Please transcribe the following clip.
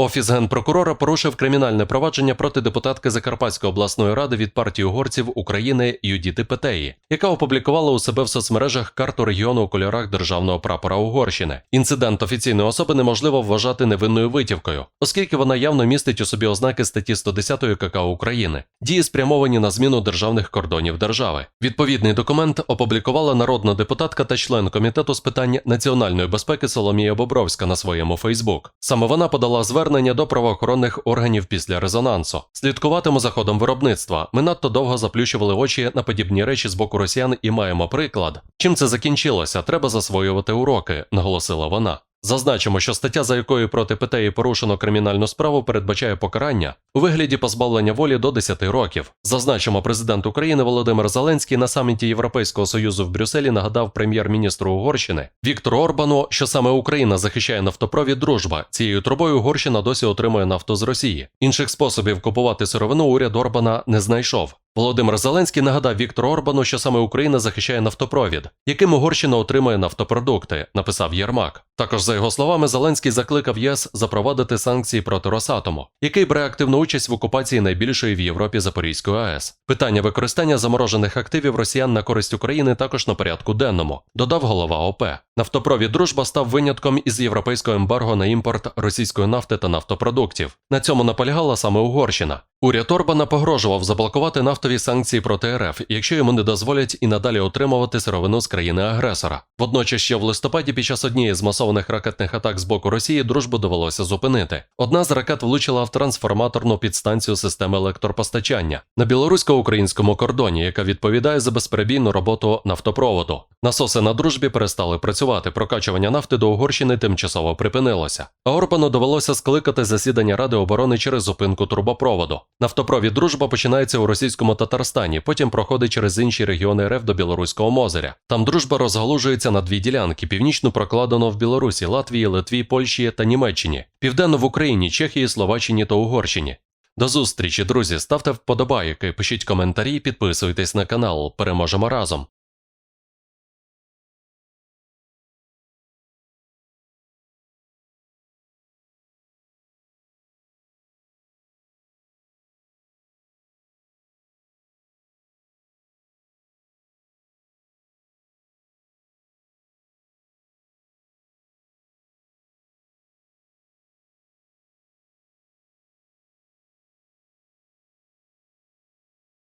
Офіс генпрокурора порушив кримінальне провадження проти депутатки Закарпатської обласної ради від партії угорців України Юдіти Петеї, яка опублікувала у себе в соцмережах карту регіону у кольорах державного прапора Угорщини. Інцидент офіційної особи неможливо вважати невинною витівкою, оскільки вона явно містить у собі ознаки статті 110 КК України, дії спрямовані на зміну державних кордонів держави. Відповідний документ опублікувала народна депутатка та член комітету з питань національної безпеки Соломія Бобровська на своєму Фейсбук. Саме вона подала звернення до правоохоронних органів після резонансу. Слідкуватиму за ходом виробництва. Ми надто довго заплющували очі на подібні речі з боку росіян і маємо приклад. Чим це закінчилося? Треба засвоювати уроки, наголосила вона. Зазначимо, що стаття, за якою проти Петеї порушено кримінальну справу, передбачає покарання у вигляді позбавлення волі до 10 років. Зазначимо, президент України Володимир Зеленський на саміті Європейського союзу в Брюсселі нагадав прем'єр-міністру Угорщини Віктору Орбану, що саме Україна захищає нафтопровід дружба. Цією трубою Угорщина досі отримує нафту з Росії. Інших способів купувати сировину уряд Орбана не знайшов. Володимир Зеленський нагадав Віктору Орбану, що саме Україна захищає нафтопровід, яким Угорщина отримує нафтопродукти, написав Єрмак. Також, за його словами, Зеленський закликав ЄС запровадити санкції проти Росатому, який бере активну участь в окупації найбільшої в Європі Запорізької АЕС. Питання використання заморожених активів росіян на користь України також на порядку денному, додав голова ОП. Нафтопровід Дружба став винятком із європейського ембарго на імпорт російської нафти та нафтопродуктів. На цьому наполягала саме Угорщина. Уряд Орбана погрожував заблокувати нафтові санкції проти РФ, якщо йому не дозволять і надалі отримувати сировину з країни-агресора. Водночас, ще в листопаді, під час однієї з масованих ракетних атак з боку Росії, дружбу довелося зупинити. Одна з ракет влучила в трансформаторну підстанцію системи електропостачання на білорусько-українському кордоні, яка відповідає за безперебійну роботу нафтопроводу. Насоси на дружбі перестали працювати. Прокачування нафти до Угорщини тимчасово припинилося. А Орбану довелося скликати засідання Ради оборони через зупинку трубопроводу. Нафтопровід дружба починається у російському Татарстані, потім проходить через інші регіони РФ до Білоруського мозеря. Там дружба розгалужується на дві ділянки: північну прокладено в Білорусі, Латвії, Литві, Польщі та Німеччині, південно в Україні, Чехії, Словаччині та Угорщині. До зустрічі, друзі. Ставте вподобайки, пишіть коментарі, підписуйтесь на канал. Переможемо разом.